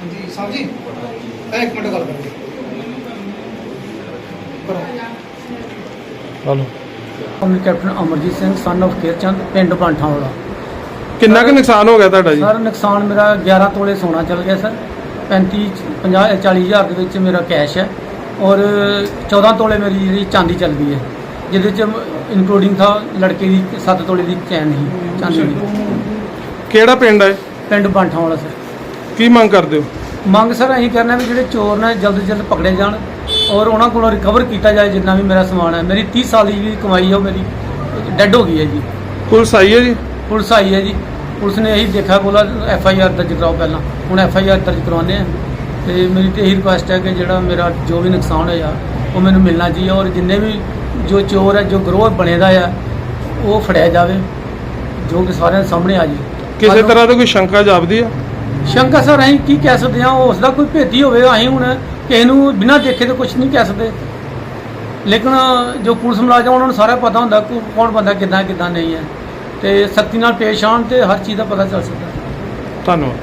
ਹਾਂਜੀ ਸਾਹਿਬ ਜੀ ਇਹ ਇੱਕ ਮਿੰਟ ਗੱਲ ਕਰਾਂਗੇ ਕਰੋ। ਹਲੋ। ਮੈਂ captain Amarjit Singh son of Kerchand ਪਿੰਡ ਬਾਂਠਾ ਵਾਲਾ ਕਿੰਨਾ ਕੁ ਨੁਕਸਾਨ ਹੋ ਗਿਆ ਤੁਹਾਡਾ ਜੀ? ਸਰ ਨੁਕਸਾਨ ਮੇਰਾ 11 ਤੋਲੇ ਸੋਨਾ ਚਲ ਗਿਆ ਸਰ। 35 50 40 ਹਜ਼ਾਰ ਦੇ ਵਿੱਚ ਮੇਰਾ ਕੈਸ਼ ਹੈ। ਔਰ 14 ਤੋਲੇ ਮੇਰੀ ਜਿਹੜੀ ਚਾਂਦੀ ਚੱਲ ਗਈ ਹੈ ਜਿਹਦੇ ਚ ਇਨਕਲੂਡਿੰਗ ਥਾ ਲੜਕੇ ਦੀ 7 ਤੋਲੇ ਦੀ ਚੈਨ ਸੀ ਚਾਂਦੀ ਦੀ। ਕਿਹੜਾ ਪਿੰਡ ਹੈ? ਪਿੰਡ ਬਾਂਠਾ ਵਾਲਾ ਸਰ। ਕੀ ਮੰਗ ਕਰਦੇ ਹੋ? ਮੰਗ ਸਰ ਅਸੀਂ ਕਰਨਾ ਵੀ ਜਿਹੜੇ ਚੋਰ ਨੇ ਜਲਦ ਤੋਂ ਜਲਦ ਪਕੜੇ ਜਾਣ ਔਰ ਉਹਨਾਂ ਕੋਲੋਂ ਰਿਕਵਰ ਕੀਤਾ ਜਾਏ ਜਿੰਨਾ ਵੀ ਮੇਰਾ ਸਮਾਨ ਹੈ। ਮੇਰੀ 30 ਸਾਲ ਦੀ ਜਿਹੜੀ ਕਮਾਈ ਹੈ ਉਹ ਮੇਰੀ ਡੈੱਡ ਹੋ ਗਈ ਹੈ ਜੀ। ਪੁਲਿਸ ਆਈ ਹੈ ਜੀ? ਪੁਲਿਸ ਆਈ ਹੈ ਜੀ। ਪੁਲਿਸ ਨੇ ਇਹੀ ਦੇਖਿਆ ਬੋਲਾ ਐਫ ਆਈ ਆਰ ਦਰਜ ਕਰਾਓ ਪਹਿਲਾਂ। ਹੁਣ ਐਫ ਆਈ ਆਰ ਦਰਜ ਕਰਵਾਉਂਦੇ ਆ ਤੇ ਮੇਰੀ ਤੇ ਇਹੀ ਰਿਕੁਐਸਟ ਹੈ ਕਿ ਜਿਹੜਾ ਮੇਰਾ ਜੋ ਵੀ ਨੁਕਸਾਨ ਹੋਇਆ ਉਹ ਮੈਨੂੰ ਮਿਲਣਾ ਚਾਹੀਏ ਔਰ ਜਿੰਨੇ ਵੀ ਜੋ ਚੋਰ ਹੈ ਜੋ ਗਰੋਹ ਬਣੇਦਾ ਆ ਉਹ ਫੜਿਆ ਜਾਵੇ। ਜੋ ਕਿ ਸਾਰਿਆਂ ਦੇ ਸਾਹਮਣੇ ਆ ਜੀ। ਕਿਸੇ ਤਰ੍ਹਾਂ ਦੀ ਕੋਈ ਸ਼ੰਕਾ ਜਾਪਦੀ ਆ? ਸ਼ੰਕਾ ਸਰ ਅਸੀਂ ਕੀ ਕਹਿ ਸਕਦੇ ਹਾਂ ਉਸ ਦਾ ਕੋਈ ਭੇਤੀ ਹੋਵੇ ਅਸੀਂ ਹੁਣ ਕਿਸੇ ਨੂੰ ਬਿਨਾਂ ਦੇਖੇ ਤਾਂ ਕੁਝ ਨਹੀਂ ਕਹਿ ਸਕਦੇ। ਲੇਕਿਨ ਜੋ ਪੁਲਿਸ ਮੁਲਾਜ਼ਮ ਉਹਨਾਂ ਨੂੰ ਸਾਰਾ ਪਤਾ ਹੁੰਦਾ ਕਿ ਕੌਣ ਬੰਦਾ ਕਿੱਦਾਂ ਕਿੱਦਾਂ ਨਹੀਂ ਹੈ। ਤੇ ਸਖਤੀ ਨਾਲ ਪੇਸ਼ ਆਉਣ ਤੇ ਹਰ ਚੀਜ਼ ਦਾ ਪਤਾ ਚੱਲ ਸਕਦਾ। ਧੰਨਵਾਦ।